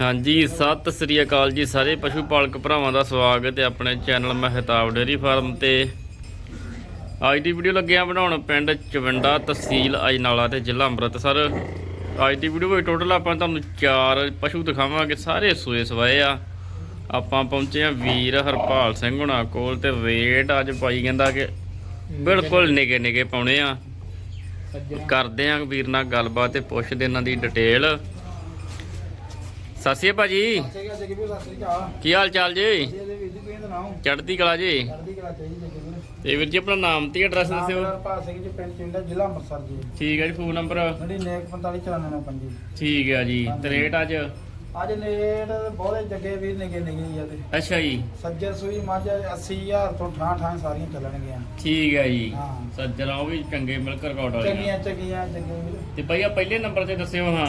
ਹਾਂਜੀ, ਸਤਿ ਸ੍ਰੀ ਅਕਾਲ ਜੀ ਸਾਰੇ ਪਸ਼ੂ ਪਾਲਕ ਭਰਾਵਾਂ ਦਾ ਸਵਾਗਤ ਹੈ ਆਪਣੇ ਚੈਨਲ ਮਹਿਤਾਬ ਡੇਅਰੀ ਫਾਰਮ ਤੇ। ਅੱਜ ਦੀ ਵੀਡੀਓ ਲੱਗਿਆ ਬਣਾਉਣ ਪਿੰਡ ਚਵੰਡਾ ਤਹਿਸੀਲ ਅਜਨਾਲਾ ਤੇ ਜ਼ਿਲ੍ਹਾ ਅੰਮ੍ਰਿਤਸਰ। ਅੱਜ ਦੀ ਵੀਡੀਓ ਵਿੱਚ ਟੋਟਲ ਆਪਾਂ ਤੁਹਾਨੂੰ ਚਾਰ ਪਸ਼ੂ ਦਿਖਾਵਾਂਗੇ, ਸਾਰੇ ਸੂਏ ਸਵਾਏ ਆ। ਆਪਾਂ ਪਹੁੰਚੇ ਆ ਵੀਰ ਹਰਪਾਲ ਸਿੰਘ ਹੁਣਾਂ ਕੋਲ ਤੇ ਰੇਟ ਅੱਜ ਪਾਈ ਕਹਿੰਦਾ ਕਿ ਬਿਲਕੁਲ ਨਿਗੇ ਨਿਗੇ ਪਾਉਣੇ ਆ। ਕਰਦੇ ਆ ਵੀਰ ਨਾਲ ਗੱਲਬਾਤ ਤੇ ਪੁੱਛਦੇ ਇਹਨਾਂ ਦੀ ਡਿਟੇਲ ਸਤਿ ਸ਼੍ਰੀ ਅਕਾਲ ਜੀ ਕੀ ਹਾਲ ਚਾਲ ਜੀ? ਚੜ੍ਹਦੀ ਕਲਾ ਜੀ। ਤੇ ਵੀਰ ਜੀ ਆਪਣਾ ਨਾਮ ਤੇ ਐਡਰੈਸ ਦੱਸਿਓ। ਭਾਰ ਸਿੰਘ ਜੀ ਪਿੰਡ ਚਿੰਡਾ ਜ਼ਿਲ੍ਹਾ ਅੰਮ੍ਰਿਤਸਰ ਜੀ। ਠੀਕ ਹੈ ਜੀ ਫੋਨ ਨੰਬਰ 99459495 ਠੀਕ ਹੈ ਜੀ ਤੇ ਰੇਟ ਅੱਜ? ਅੱਜ ਨੇੜ ਬਹੁਤੇ ਜੱਗੇ ਵੀਰ ਨਿਗੇ ਨਿਗੇ ਹੀ ਆ ਤੇ। ਅੱਛਾ ਜੀ। ਸੱਜਰ ਸੂਈ ਮੱਝ 80000 ਤੋਂ ਠਾਂ ਠਾਂ ਸਾਰੀਆਂ ਚੱਲਣਗੀਆਂ। ਠੀਕ ਹੈ ਜੀ। ਹਾਂ। ਸੱਜਣਾ ਉਹ ਵੀ ਚੰਗੇ ਮਿਲਕ ਰਿਕਾਰਡ ਵਾਲੀਆਂ ਚੰਗੀਆਂ ਚੰਗੀਆਂ ਤੇ ਭਾਈ ਆ ਪਹਿਲੇ ਨੰਬਰ ਤੇ ਦੱਸਿਓ ਹਾਂ।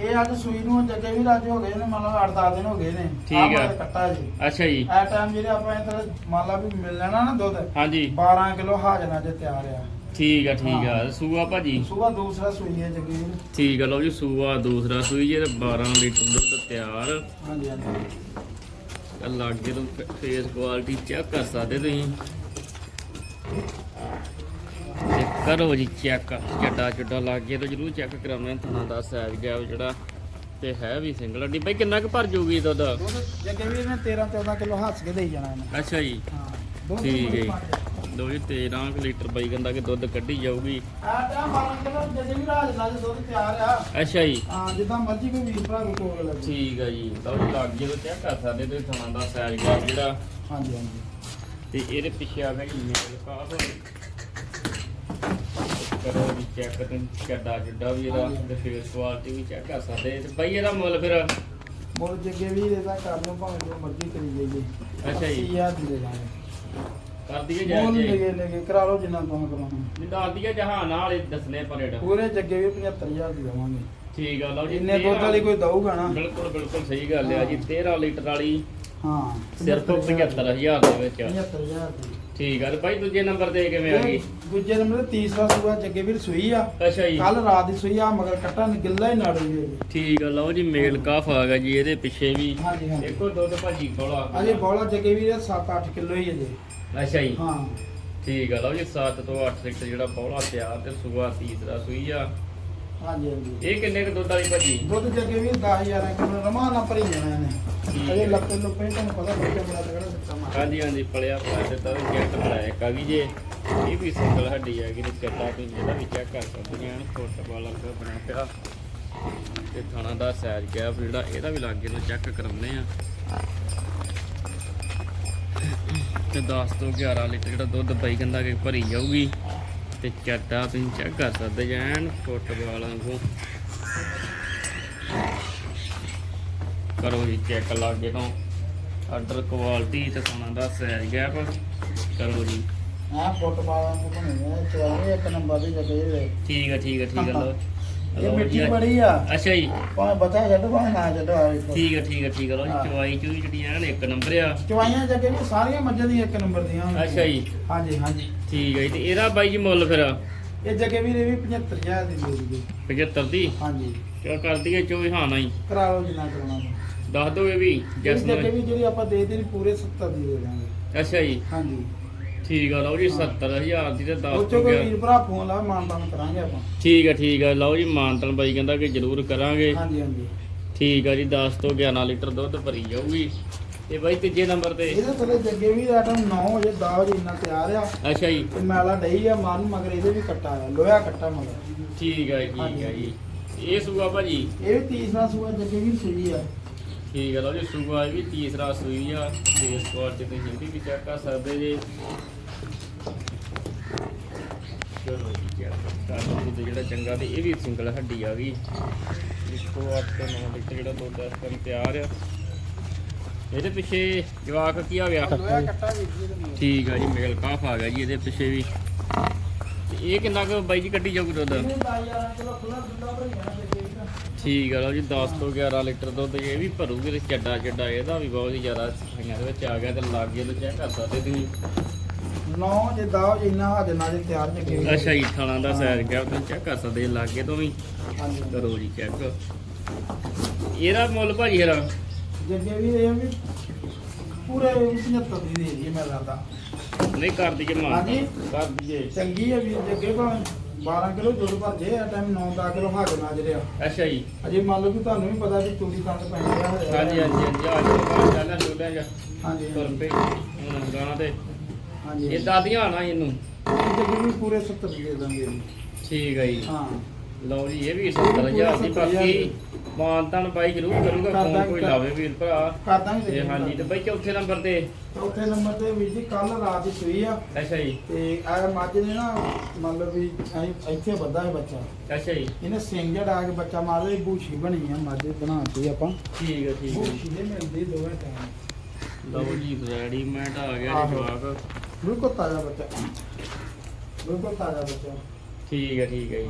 ਇਹ ਅੱਜ ਸੂਈ ਨੂੰ ਜੱਗੇ ਵੀਰ ਅੱਜ ਹੋ ਗਏ ਨੇ ਮਤਲਬ 8-10 ਦਿਨ ਹੋ ਗਏ ਨੇ। ਠੀਕ ਆਹ। ਮਗਰ ਕੱਟਾ ਜੀ। ਅੱਛਾ ਜੀ। ਇਹ ਟਾਈਮ ਜਿਹੜੇ ਆਪਾਂ ਇੱਥੇ ਮੰਨ ਲਾ ਵੀ ਮਿਲ ਲੈਣਾ ਨਾ ਦੁੱਧ ਹਾਂਜੀ। 12 ਕਿਲੋ ਹਾਜ਼ਰਾਂ ਜੇ ਤਿਆਰ ਆ। ਠੀਕ ਆ ਠੀਕ ਆ। ਸੂਆ ਭਾਜੀ? ਸੂਬਾ ਦੂਸਰਾ ਸੂਈ ਹੈ ਜੱਗੇ ਵੀਰ ਠੀਕ ਆ ਲਓ ਜੀ ਸੂਆ ਦੂਸਰਾ ਸੂਈ ਜੇ 12 ਲੀਟਰ ਦੁੱਧ ਤਿਆਰ। ਹਾਂਜੀ ਹਾਂਜੀ। ਆ ਲਾਗੇ ਤੋਂ ਫੇਸ ਕੁਆਲਿਟੀ ਚੈੱਕ ਕਰ ਸਕਦੇ ਤੁਸੀਂ। ਕਰੋ ਜੀ ਚੈੱਕ ਚੱਡਾ ਚੱਡਾ ਲਾਗੇ ਤੋਂ ਜਰੂਰ ਚੈੱਕ ਕਰਾਉਣਾ ਥਣਾ ਦਾ ਸਾਈਜ਼ ਗਿਆ ਜਿਹੜਾ ਤੇ ਹੈ ਵੀ ਸਿੰਗਲ ਅੱਡੀ ਬਈ ਕਿੰਨਾ ਕੁ ਭਰ ਜੂਗੀ ਦੁੱਧ? ਜੱਗੇ ਵੀਰ ਨੇ 13 14 ਕਿਲੋ ਹੱਸ ਕੇ ਦੇਈ ਜਾਣਾ ਇਹਨੇ। ਅੱਛਾ ਜੀ। ਹਾਂ ਠੀਕ ਹੈ। ਜੀ। ਆ ਲਓ ਜੀ 13 ਕੁ ਲੀਟਰ ਬਈ ਕਹਿੰਦਾ ਕਿ ਦੁੱਧ ਕੱਢੀ ਜਾਊਗੀ। ਟਾਈਮ 12 ਕਿਲੋ ਜੱਗੇ ਵੀਰ ਹਾਜ਼ਰ ਨਾਲ ਦੁੱਧ ਤਿਆਰ ਆ। ਅੱਛਾ ਜੀ। ਹਾਂ ਜਿੱਦਾਂ ਮਰਜ਼ੀ ਕੋਈ ਵੀਰ ਭਰਾ ਕੋ ਕੋਲ ਲੱਗੇ ਠੀਕ ਆ ਜੀ। ਲਓ ਜੀ ਲਾਗੇ ਤੋਂ ਚੈੱਕ ਕਰ ਸਕਦੇ ਤੁਸੀਂ ਥਣਾ ਦਾ ਸਾਈਜ਼ ਗਿਆ ਜਿਹੜਾ। ਹਾਂਜੀ ਹਾਂਜੀ। ਤੇ ਇਹਦੇ ਪਿੱਛੇ ਆ ਗਿਆ ਜੀ ਮੇਲ ਕਾਫ ਕਰੋ ਵੀ ਚੈੱਕ ਚੱਡਾ ਜੁੱਡਾ ਵੀ ਇਹਦਾ ਤੇ ਫੇਸ ਕੁਆਲਿਟੀ ਵੀ ਚੈੱਕ ਕਰ ਸਕਦੇ। ਤੇ ਬਈ ਇਹਦਾ ਮੁੱਲ ਫਿਰ? ਮੁੱਲ ਜੱਗੇ ਵੀਰ ਇਹਦਾ ਕਰ ਲਓ ਭਾਵੇਂ ਜੋ ਮਰਜ਼ੀ ਕਰੀ ਜਾਈਏ। ਅੱਛਾ ਜੀ। 80000 ਦੀ ਦੇ ਦਾਂਗੇ। ਕਰ ਦਈਏ ਮੁੱਲ ਜਾਇਜ਼ ਜੀ ਲਗੇ ਲਗੇ ਕਰਾ ਲਓ ਜਿੰਨਾ ਤੁਸੀਂ ਕਰਾਉਣਾ। ਦੱਸ ਦਈਏ ਜਹਾਨ ਨਾਲ ਹੀ ਦੱਸਨੇ ਪਰ ਰੇਟ। ਪੂਰੇ ਜੱਗੇ ਵੀਰ 75000 ਦੀ ਦੇਵਾਂਗੇ। ਠੀਕ ਆ ਲਓ ਜੀ ਇੰਨੇ ਦੁੱਧ ਵਾਲੀ ਕੋਈ ਦਊਗਾ ਨਾ। ਬਿਲਕੁਲ ਬਿਲਕੁਲ ਸਹੀ ਗੱਲ ਆ ਜੀ 13 ਲੀਟਰ ਵਾਲੀ ਹਾਂ ਸਿਰਫ 75000 ਦੇ। ਵਿੱਚ। 75000 ਦੀ। ਠੀਕ ਆ ਤੇ ਭਾਈ ਦੂਜੇ ਨੰਬਰ ਤੇ ਕਿਵੇਂ ਆ ਗਈ? ਦੂਜੇ ਨੰਬਰ ਤੇ ਤੀਸਰਾ ਸੂਆ ਜੱਗੇ ਵੀਰ ਸੂਈ ਆ। ਅੱਛਾ ਜੀ। ਕੱਲ ਰਾਤ ਦੀ ਸੂਈ ਆ ਮਗਰ ਕੱਟਾ ਗਿੱਲਾ ਹੀ ਨਾੜ ਜੀ ਠੀਕ ਆ ਲਓ ਜੀ ਮੇਲ ਕਾਫ ਆ ਗਿਆ ਜੀ ਇਹਦੇ ਪਿੱਛੇ ਵੀ। ਹਾਂਜੀ ਦੇਖੋ ਦੁੱਧ ਭਾਜੀ ਕੋਲਾ ਅਜੇ ਬੋਲਾ ਜੱਗੇ ਵੀਰ 7-8 ਕਿਲੋ ਹੀ ਹੈ ਜੀ ਅੱਛਾ ਜੀ। ਹਾਂ। ਠੀਕ ਆ ਲਓ ਜੀ 7 ਤੋਂ 8 ਲੀਟਰ ਜਿਹੜਾ ਬੌਲਾ ਤਿਆਰ ਤੇ ਸੂਆ ਤੀਸਰਾ ਸੂਈ ਆ। ਹਾਂਜੀ ਹਾਂਜੀ। ਇਹ ਕਿੰਨੇ ਕੁ ਦੁੱਧ ਵਾਲੀ ਭਾਜੀ? ਦੁੱਧ ਜੱਗੇ ਵੀਰ 10000 ਕਿਲੋ ਰਮਾ ਨਾ ਭਰੀ ਜਾਣਾ ਇਹਨੇ। ਅਜੇ। ਲੱਪੇ ਲੁੱਪੇ ਤੁਹਾਨੂੰ ਪਤਾ ਬੱਚਾ ਬੜਾ ਤਗੜਾ ਮਾਰ ਹਾਂਜੀ ਹਾਂਜੀ ਪਲਿਆ ਪਾ ਦਿੱਤਾ ਤੇ ਜੈਟ ਬਲੈਕ ਆ ਗਈ ਜੇ ਇਹ ਵੀ ਸਿੰਗਲ ਹੱਡੀ ਗਈ ਤੇ ਚੱਡਾ ਤੁਸੀਂ ਇਹਦਾ ਵੀ ਚੈੱਕ ਕਰ ਸਕਦੇ ਆ ਫੁੱਟ ਵਾਲਾ ਕੋ ਬਣਿਆ ਪਿਆ। ਤੇ ਥਾਣਾ ਦਾ ਸਾਈਜ਼ ਗੈਪ ਜਿਹੜਾ ਇਹਦਾ ਵੀ ਲਾਗੇ ਨੂੰ ਚੈੱਕ ਕਰਾਉਂਦੇ ਆ। ਤੇ 10 ਤੋਂ 11 ਲੀਟਰ ਜਿਹੜਾ ਦੁੱਧ ਪਈ ਕਹਿੰਦਾ ਕਿ ਭਰੀ ਜਾਊਗੀ। ਤੇ ਚੱਡਾ ਤੁਸੀਂ ਚੈੱਕ ਕਰ ਸਕਦੇ ਜੈਨ ਫੁੱਟ ਵਾਲਾ ਕੋ। ਕਰੋ ਜੀ ਚੈੱਕ ਲਾਗੇ ਤੋਂ। ਆਰਡਰ ਕੁਆਲਿਟੀ ਤੇ ਸੋਨਾ ਦਾ ਸਾਈਜ਼ ਗੈਪ ਕਰੋ ਜੀ। ਆ ਫੁੱਟਬਾਲਾਂ ਬਣਿਆ ਚਵਾਰੇ ਇੱਕ ਨੰਬਰ ਦੀ ਜੱਗੇ ਵੀਰ ਠੀਕ ਆ ਠੀਕ ਆ ਠੀਕ ਆ ਲਓ। ਇਹ ਜੀ। ਬੜੀ ਆ। ਅੱਛਾ ਜੀ। ਭਾਵੇਂ ਬੱਚਾ ਛੱਡੋ ਭਾਵੇਂ ਨਾ ਛੱਡੋ ਠੀਕ ਆ ਠੀਕ ਆ ਠੀਕ ਆ ਲਓ ਜੀ। ਚਵਾਈ ਚੂਈ ਜਿਹੜੀ ਐਨ ਇੱਕ ਨੰਬਰ ਆ। ਚਵਾਈਆਂ ਜੱਗੇ ਵੀ ਸਾਰੀਆਂ ਮੱਝਾਂ ਦੀਆਂ ਇੱਕ ਨੰਬਰ ਦੀਆਂ। ਅੱਛਾ ਜੀ। ਹਾਂਜੀ ਹਾਂਜੀ। ਠੀਕ ਜੀ ਤੇ ਇਹਦਾ ਬਾਈ ਜੀ ਮੁੱਲ ਫਿਰ? ਇਹ ਜੱਗੇ ਵੀਰ ਇਹ ਵੀ 75000 ਦੀ ਦੇ ਦਿਓ 75 ਦੀ? ਹਾਂਜੀ। ਕਿਆ ਕਰ ਦਈਏ ਚੋਈ ਹਾਂ ਨਹੀਂ? ਕਰਾ ਲਓ ਜਿੰਨਾ ਕਰਾਉਣਾ। ਦੱਸ ਦੋ ਇਹ ਵੀ ਇਸ ਜੈਸ ਜੱਗੇ ਵੀ ਜਿਹੜੀ ਆਪਾਂ ਦੇ ਦੇਣੀ ਪੂਰੇ 70 ਦੀ ਦੇ ਦਾਂਗੇ। ਅੱਛਾ ਜੀ। ਹਾਂਜੀ। ਠੀਕ ਆ ਲਓ ਜੀ ਹਾਂ। 70000 ਦੀ ਤੇ 10 ਉਹ ਚੋਂ ਕੋਈ ਗਿਆ ਵੀਰ ਭਰਾ ਫੋਨ ਲਾ ਮਾਨਤਾਨ ਕਰਾਂਗੇ ਆਪਾਂ। ਠੀਕ ਆ ਠੀਕ ਆ ਲਓ ਜੀ ਮਾਨਤਨ ਬਾਈ ਕਹਿੰਦਾ ਕਿ ਜ਼ਰੂਰ ਕਰਾਂਗੇ। ਹਾਂਜੀ ਹਾਂਜੀ। ਠੀਕ ਆ ਜੀ 10 ਤੋਂ 11 ਲੀਟਰ ਦੁੱਧ ਭਰੀ ਜਾਊਗੀ। ਤੇ ਬਾਈ ਤੀਜੇ ਨੰਬਰ ਤੇ। ਇਹਦੇ ਥੱਲੇ ਜੱਗੇ ਵੀ ਦਾ ਟਾਈਮ 9 ਵਜੇ 10 ਵਜੇ ਇੰਨਾ ਤਿਆਰ ਆ। ਅੱਛਾ ਜੀ। ਤੇ ਮੈਲਾ ਡਈ ਆ ਮਨ ਮਗਰ ਇਹਦੇ ਵੀ ਕੱਟਾ ਆ ਲੋਹਾ ਕੱਟਾ ਮਗਰ। ਠੀਕ ਆ ਜੀ, ਠੀਕ ਆ ਜੀ। ਇਹ ਸੂਆ ਭਾਜੀ? ਇਹ ਵੀ ਤੀਸਰਾ ਸੂਆ ਜੱਗੇ ਵੀ ਸੂਈ ਆ। ਠੀਕ ਆ ਲਓ ਜੀ ਸੂਆ ਇਹ ਵੀ ਤੀਸਰਾ ਸੂਈ ਆ। ਤੇ ਸਪੋਰਟ ਤੇ ਤੁਸੀਂ ਇਹਦੀ ਵੀ ਚੈੱਕ ਕਰ ਸਕਦੇ ਜੇ। ਚਲੋ ਜੀ ਚੈੱਕ ਕਰ ਦੁੱਧ ਜਿਹੜਾ ਚੰਗਾ ਤੇ ਇਹ ਵੀ ਸਿੰਗਲ ਹੱਡੀ ਆ ਗਈ। ਦੇਖੋ 8 ਤੋਂ 9 ਲੀਟਰ ਜਿਹੜਾ ਦੁੱਧ ਇਸ ਟਾਈਮ ਤਿਆਰ ਆ। ਇਹਦੇ ਪਿੱਛੇ ਜਵਾਕ ਕੀ ਆ ਗਿਆ? ਲੋਹਾ ਕੱਟਾ ਵੀ ਇਹਦੇ ਨਾਲ। ਠੀਕ ਆ ਜੀ ਮੇਲ ਕਾਫ ਆ ਗਿਆ ਜੀ ਇਹਦੇ ਪਿੱਛੇ ਵੀ। ਤੇ ਇਹ ਕਿੰਨਾ ਕੁ ਬਾਈ ਜੀ ਕੱਢੀ ਜਾਊਗੀ ਦੁੱਧ? ਇਹਨੇ 10000 ਕਿਲੋ ਖੁੱਲਾ ਦੁੱਧਾ ਭਰੀ ਜਾਣਾ ਜੱਗੇ ਵੀ ਦਾ। ਠੀਕ ਆ ਲਓ ਜੀ 10 ਤੋਂ 11 ਲੀਟਰ ਦੁੱਧ ਇਹ ਵੀ ਭਰੂਗੀ ਤੇ ਚੱਡਾ ਚੱਡਾ ਇਹਦਾ ਵੀ ਬਹੁਤ ਹੀ ਜ਼ਿਆਦਾ ਸਫਾਈਆਂ ਦੇ ਵਿੱਚ ਆ ਗਿਆ ਤੇ ਲਾਗੇ ਤੋਂ ਚੈੱਕ ਕਰ ਸਕਦੇ ਤੁਸੀਂ। ਨੌ ਜੇ 10 ਵਜੇ ਇੰਨਾ ਹੱਦ ਨਾਲ ਜੇ ਤਿਆਰ ਜੱਗੇ ਅੱਛਾ ਜੀ ਥਾਣਾ ਦਾ ਸਾਈਜ਼ ਗਿਆ ਤੁਸੀਂ ਚੈੱਕ ਕਰ ਸਕਦੇ ਲਾਗੇ ਤੋਂ ਵੀ। ਹਾਂਜੀ। ਕਰੋ ਜੀ ਚੈੱਕ। ਇਹਦਾ ਮੁੱਲ ਭਾਜੀ ਹਰਾ ਜੱਗੇ ਵੀ ਇਹ ਵੀ ਪੂਰੇ 75 ਦੀ ਦੇ ਮੈਂ ਲੱਗਦਾ ਨਹੀਂ ਕਰ ਦਈਏ ਮਾਨ ਹਾਂਜੀ। ਕਰ ਦਈਏ। ਚੰਗੀ ਹੈ ਵੀ ਜੱਗੇ ਭਾਵੇਂ 12 ਕਿਲੋ ਜੁੜ ਭਰਦੇ ਆ ਟਾਈਮ 9-10 ਕਿਲੋ ਹਾਜ਼ਰ ਨਾ ਜਿਹੜੇ ਆ। ਅੱਛਾ ਜੀ। ਅਜੇ ਮੰਨ ਲਓ ਕਿ ਤੁਹਾਨੂੰ ਵੀ ਪਤਾ ਵੀ ਚੂੜੀ ਕੰਦ ਪੈਂਦੀ ਆ ਹਜੇ। ਹਾਂਜੀ ਹਾਂਜੀ ਹਾਂਜੀ। ਆ ਜੋ ਬਾਹਰ ਚੱਲਣਾ ਛੋਟਾ ਜਿਹਾ ਹਾਂਜੀ ਤੁਰ ਪਏ ਹੁਣ ਗਾਣਾ ਤੇ। ਹਾਂਜੀ ਇਹ ਦਾਦੀਆਂ ਨਾ ਇਹਨੂੰ। ਇਹ ਜੱਗੇ ਵੀ ਪੂਰੇ 70 ਦੀ ਦੇ ਦਾਂਗੇ ਜੀ। ਠੀਕ ਹੈ ਜੀ। ਹਾਂ। ਲਓ ਜੀ ਇਹ ਵੀ 70000 ਦੀ ਬਾਕੀ ਮਾਨਤਾਨ ਬਾਈ ਜ਼ਰੂਰ ਕਰੂਗਾ ਕਰ ਫੋਨ ਕੋਈ ਲਾਵੇ ਵੀਰ ਭਰਾ। ਕਰ ਦਾਂਗੇ ਤੇ ਹਾਂਜੀ ਤੇ ਬਾਈ ਚੌਥੇ ਨੰਬਰ ਤੇ। ਚੌਥੇ ਨੰਬਰ ਤੇ ਵੀਰ ਜੀ ਕੱਲ ਰਾਤ ਦੀ ਸੂਈ ਆ। ਅੱਛਾ ਜੀ। ਤੇ ਆ ਮੱਝ ਨੇ ਨਾ ਮੰਨ ਲਓ ਵੀ ਇੱਥੇ ਵੱਧਾ ਹੈ ਬੱਚਾ। ਅੱਛਾ ਜੀ। ਇਹਨੇ ਸਿੰਘ ਜੜਾ ਕੇ ਬੱਚਾ ਮਾਰਦਾ ਇਹ ਬੂਛੀ ਬਣੀ ਆ ਮੱਝ ਬਣਾਤੀ ਆਪਾਂ। ਠੀਕ ਹੈ ਠੀਕ ਹੈ ਬੂਛੀ ਦੇ ਮਿਲਦੀ ਦੋਵੇਂ ਟਾਈਮ ਲਓ ਜੀ ਰੈਡੀਮੇਡ ਆ ਗਿਆ। ਜੀ ਜਵਾਕ। ਬਿਲਕੁਲ ਤਾਜ਼ਾ ਬੱਚਾ। ਬਿਲਕੁਲ ਤਾਜ਼ਾ ਬੱਚਾ। ਠੀਕ ਹੈ ਠੀਕ ਹੈ ਜੀ।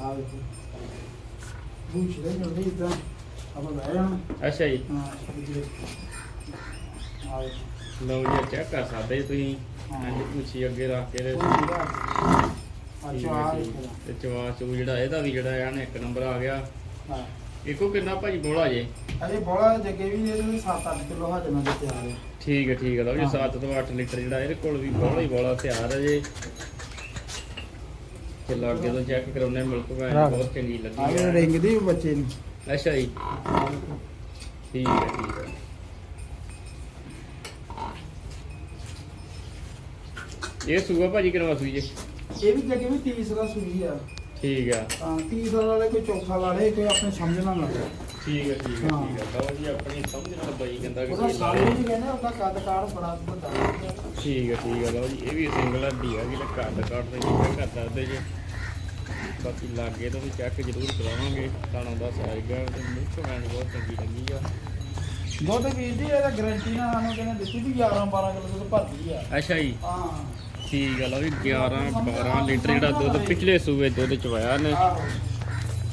ਆ ਵੇਖੋ ਦੇ ਆਪਾਂ ਅੱਛਾ ਜੀ ਹਾਂ ਆ ਵੇਖੋ ਲਓ ਜੀ ਚੈੱਕ ਕਰ ਸਕਦੇ ਜੀ ਤੁਸੀਂ ਹਾਂ। ਹਾਂਜੀ ਪੁੱਛੀ ਅੱਗੇ ਰੱਖ ਕੇ ਤੇ ਠੀਕ ਠੀਕ ਆ ਹੈ, ਆ ਠੀਕ ਹੈ। ਤੇ ਚਵਾ ਚੂ ਜਿਹੜਾ ਇਹਦਾ ਵੀ ਜਿਹੜਾ ਆ ਨਾ ਇੱਕ ਨੰਬਰ ਆ ਗਿਆ ਹਾਂ ਇੱਕੋ ਕਿੰਨਾ ਭਾਜੀ ਬੋਲਾ ਜੇ ਅਜੇ ਬੋਲਾ ਜੱਗੇ ਵੀ ਇਹਦੇ 7-8 ਕਿਲੋ ਹਜਣਾ ਦੇ ਤਿਆਰ ਹੈ ਠੀਕ ਹੈ ਠੀਕ ਹੈ ਲਓ ਜੀ ਹਾਂ। 7 ਤੋਂ 8 ਲੀਟਰ ਜਿਹੜਾ ਇਹਦੇ ਕੋਲ ਵੀ ਬੋਲਾ ਹੀ ਬੋਲਾ ਤਿਆਰ ਹੈ ਜੇ ਤੇ ਲਾਗੇ ਤੋਂ ਚੈੱਕ ਕਰਾਉਨੇ ਮਿਲਕ ਵੈਨ ਰੱਖ। ਬਹੁਤ ਚੰਗੀ ਆ ਲੱਗੀ ਵੀ ਹੈ ਰਿੰਗ ਦੀ ਵੀ ਬੱਚੇ ਨੂੰ। ਅੱਛਾ ਜੀ। ਠੀਕ ਹੈ ਠੀਕ ਹੈ। ਇਹ ਸੂਆ ਭਾਜੀ ਕਿਨਵਾ ਸੂਈ ਜੇ? ਇਹ ਵੀ ਜੱਗੇ ਵੀ ਤੀਸਰਾ ਸੂਈ ਆ। ਠੀਕ ਆ। ਤਾਂ ਤੀਸਰਾ ਵਾਲੇ ਕੋਈ ਚੌਥਾ ਲਾ ਲੇ ਕੋਈ ਆਪਣੇ ਸਮਝ ਨਾ ਲੱਗੇ ਠੀਕ ਹੈ ਠੀਕ ਹੈ ਹਾਂ। ਠੀਕ ਹੈ ਲਓ ਜੀ ਆਪਣੀ ਸਮਝ ਨਾਲ ਬਾਈ ਕਹਿੰਦਾ ਕਿ ਉਹਦਾ ਕੀ ਸਾਰੇ ਲਾਵੇ। ਜੀ ਕਹਿੰਦੇ ਉਹਦਾ ਕੱਦ ਕਾਰ ਬੜਾ ਵੱਡਾ। ਹੈ। ਠੀਕ ਹੈ ਠੀਕ ਹੈ ਲਓ ਜੀ ਇਹ ਵੀ ਸਿੰਗਲ ਹੱਡੀ ਆ ਜਿਹੜਾ ਕੱਟ ਕੱਟ ਦੇ ਚੈੱਕ ਕਰ ਸਕਦੇ ਜੇ ਬਾਕੀ ਲਾਗੇ ਤੋਂ ਵੀ ਚੈੱਕ ਜ਼ਰੂਰ ਕਰਾਵਾਂਗੇ। ਤਾਣਾ ਦਾ ਸਾਈਜ਼ ਗਾ ਤੇ ਮਿਲਕ ਵੈਨ ਬਹੁਤ ਚੰਗੀ ਲੱਗੀ ਆ। ਦੁੱਧ ਵੀਰ ਜੀ ਇਹਦਾ ਗਾਰੰਟੀ ਨਾਲ ਸਾਨੂੰ ਕਹਿੰਦੇ ਦਿੱਤੀ ਵੀ 11 12 ਕਿਲੋ ਦੁੱਧ ਭਰਦੀ ਆ। ਅੱਛਾ ਜੀ। ਹਾਂ। ਠੀਕ ਹੈ ਲਓ ਜੀ 11 12 ਲੀਟਰ ਜਿਹੜਾ ਦੁੱਧ ਪਿਛਲੇ ਸੂਏ ਦੁੱਧ ਚਵਾਇਆ ਨੇ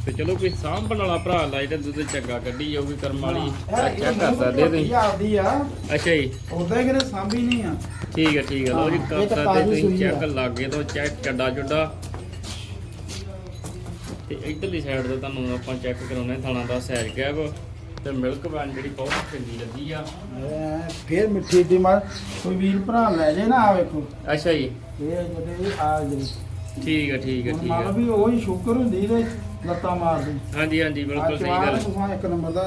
ਤੇ ਚਲੋ ਕੋਈ ਸਾਂਭਣ ਵਾਲਾ ਭਰਾ ਲਾਈ ਤੇ ਦੁੱਧ ਚੰਗਾ ਕੱਢੀ ਜਾਊਗੀ ਕਰਮ ਵਾਲੀ। ਚੈੱਕ ਕਰ ਸਕਦੇ ਤੁਸੀਂ ਆਪਦੀ ਆ। ਅੱਛਾ ਜੀ। ਉਦਾਂ ਹੀ ਕਿਤੇ ਸਾਂਭੀ ਨਹੀਂ ਆ। ਠੀਕ ਹੈ ਠੀਕ ਹੈ ਲਓ ਜੀ ਕਰ ਸਕਦੇ ਤੁਸੀਂ ਆ। ਚੈੱਕ ਲਾਗੇ ਤੋਂ ਚੈੱਕ ਚੱਡਾ ਚੁੱਡਾ। ਤੇ ਇਧਰਲੀ ਸਾਈਡ ਤੋਂ ਤੁਹਾਨੂੰ ਆਪਾਂ ਚੈੱਕ ਕਰਾਉਣੇ ਥਾਣਾ ਦਾ ਸੈਰ ਗੈਪ ਤੇ ਮਿਲਕ ਵੈਨ ਜਿਹੜੀ ਬਹੁਤ ਚੰਗੀ ਲੱਗੀ ਆ। ਫੇਰ ਮਿੱਠੀ ਦੀ ਮਾਰ ਕੋਈ ਵੀਰ ਭਰਾ ਲੈ ਜੇ ਨਾ ਆ ਵੇਖੋ। ਅੱਛਾ ਜੀ। ਇਹ ਜਿਹੜੇ ਆ ਜਿਹੜੇ ਠੀਕ ਹੈ ਠੀਕ ਹੈ ਹੁਣ ਠੀਕ ਵੀ ਉਹ ਹੀ ਸ਼ੁਕਰ ਹੁੰਦੀ ਤੇ ਲੱਤਾਂ ਮਾਰਦੀ ਹਾਂਜੀ ਹਾਂਜੀ ਬਿਲਕੁਲ ਸਹੀ ਗੱਲ। ਤੁਸੀਂ ਇੱਕ ਨੰਬਰ ਦਾ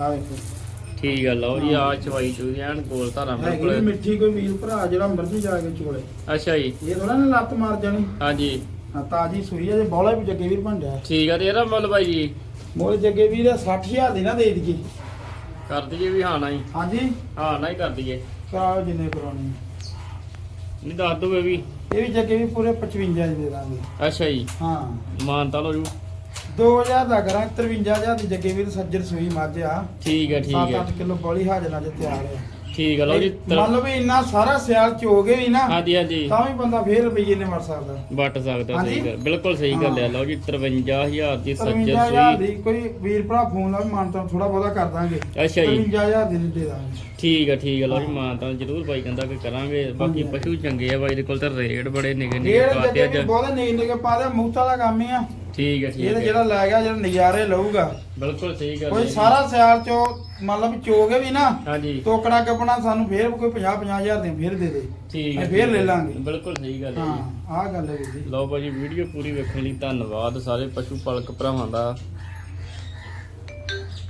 ਆ ਵੇਖੋ। ਠੀਕ ਹੈ ਲਓ ਜੀ ਆ ਚਵਾਈ ਚੂਦੀ ਐਨ ਕੋਲ ਧਾਰਾ ਬਿਲਕੁਲ। ਮਿੱਠੀ ਕੋਈ ਵੀਰ ਭਰਾ ਜਿਹੜਾ ਮਰਜ਼ੀ ਜਾ ਕੇ ਚੋਲੇ। ਅੱਛਾ ਜੀ। ਇਹ ਥੋੜਾ ਨਾ ਲੱਤ ਮਾਰ ਜਾਣੀ। ਹਾਂਜੀ। ਹਾਂ ਤਾਜੀ ਸੂਈ ਹੈ ਜੇ ਬੌਲਾ ਵੀ ਜੱਗੇ ਵੀਰ ਜਾਏ ਠੀਕ ਹੈ ਤੇ ਇਹਦਾ ਮੁੱਲ ਬਾਈ ਜੀ? ਮੋਏ ਜੱਗੇ ਵੀਰ 60000 ਦੀ ਨਾ ਦੇ ਦਈਏ। ਕਰ ਦਈਏ ਵੀ ਹਾਂ ਨਾ ਹੀ ਹਾਂਜੀ? ਹਾਂ ਨਾ ਹੀ ਕਰ ਦਈਏ। ਕਰਾਓ ਜਿੰਨੇ ਕਰਾਉਣੀ ਨਹੀਂ ਦੱਸ ਦੋ ਵੀ? ਇਹ ਵੀ ਜੱਗੇ ਵੀ ਪੂਰੇ 55 ਦੀ ਦੇ ਦਾਂਗੇ। ਅੱਛਾ ਜੀ। ਹਾਂ। ਮਾਨਤਾ ਲਓ ਜੀ। 2000 ਦਾ ਕਰਾਂ 53000 ਦੀ ਜੱਗੇ ਵੀਰ ਸੱਜਰ ਸੂਈ ਮੱਝ ਆ। ਠੀਕ ਹੈ ਠੀਕ 7-8 ਹੈ ਕਿਲੋ ਬੋਲੀ ਹਾਜ਼ਰ ਅੱਜ ਤਿਆਰ ਆ। ਠੀਕ ਹੈ ਲਓ ਜੀ ਮੰਨ ਲਓ ਵੀ ਇੰਨਾ ਸਾਰਾ ਸਿਆਲ ਚੋਗੇ ਵੀ ਨਾ ਹਾਂਜੀ ਹਾਂਜੀ ਤਾਂ ਵੀ ਬੰਦਾ ਫੇਰ ਰੁਪਈਏ ਨੇ ਮਰ ਸਕਦਾ ਵੱਟ ਸਕਦਾ ਸਹੀ ਹਾਂਜੀ। ਗੱਲ ਬਿਲਕੁਲ ਸਹੀ ਗੱਲ ਹੈ। ਲਓ ਜੀ 53000 ਦੀ ਸੱਜਰ 53000 ਸੂਈ ਦੀ ਕੋਈ ਵੀਰ ਭਰਾ ਫੋਨ ਲਾ ਮਾਨਤਾ ਥੋੜਾ ਬਹੁਤਾ ਕਰ ਦਾਂਗੇ ਅੱਛਾ ਜੀ 53000 ਦੀ ਦੇ ਦਾਂਗੇ ਠੀਕ ਹੈ ਠੀਕ ਹੈ ਲਓ ਜੀ ਹਾਂ। ਮਾਨਤਾ ਜ਼ਰੂਰ ਬਾਈ ਕਹਿੰਦਾ ਕਿ ਕਰਾਂਗੇ ਬਾਕੀ ਹਾਂਜੀ। ਪਸ਼ੂ ਚੰਗੇ ਆ ਬਾਈ ਦੇ ਕੋਲ ਤਾਂ ਰੇਟ ਬੜੇ ਨਿਗੇ ਨਿਗੇ ਇਹ ਪਾਤੇ ਜੱਗੇ ਅੱਜ ਵੀ ਬਹੁਤੇ ਨਹੀਂ ਨਿਕੇ ਪਾ ਦੇ ਮੁਫਤ ਵਾਲਾ ਕੰਮ ਹੀ ਆ ਠੀਕ ਹੈ ਠੀਕ ਇਹ ਤਾਂ ਹੈ। ਜਿਹੜਾ ਲੈ ਗਿਆ ਜਿਹੜਾ ਨਜ਼ਾਰੇ ਲਊਗਾ। ਬਿਲਕੁਲ ਸਹੀ ਗੱਲ ਕੋਈ ਹੈ। ਸਾਰਾ ਸਿਆਲ ਚੋ ਮੰਨ ਲਓ ਵੀ ਚੋਗੇ ਵੀ ਨਾ ਹਾਂਜੀ। ਟੋਕੜਾ ਕੱਪਣਾ ਸਾਨੂੰ ਫੇਰ ਕੋਈ 50 50000 ਦੇ ਫੇਰ ਦੇ ਦੇ। ਠੀਕ ਹੈ ਅਸੀਂ ਫੇਰ। ਲੈ ਲਾਂਗੇ। ਬਿਲਕੁਲ ਸਹੀ ਗੱਲ ਹੈ ਹਾਂ ਜੀ ਆਹ ਗੱਲ ਹੈ ਵੀਰ ਜੀ। ਲਓ ਭਾਜੀ ਵੀਡੀਓ ਪੂਰੀ ਵੇਖਣ ਲਈ ਧੰਨਵਾਦ। ਸਾਰੇ ਪਸ਼ੂ ਪਾਲਕ ਭਰਾਵਾਂ ਦਾ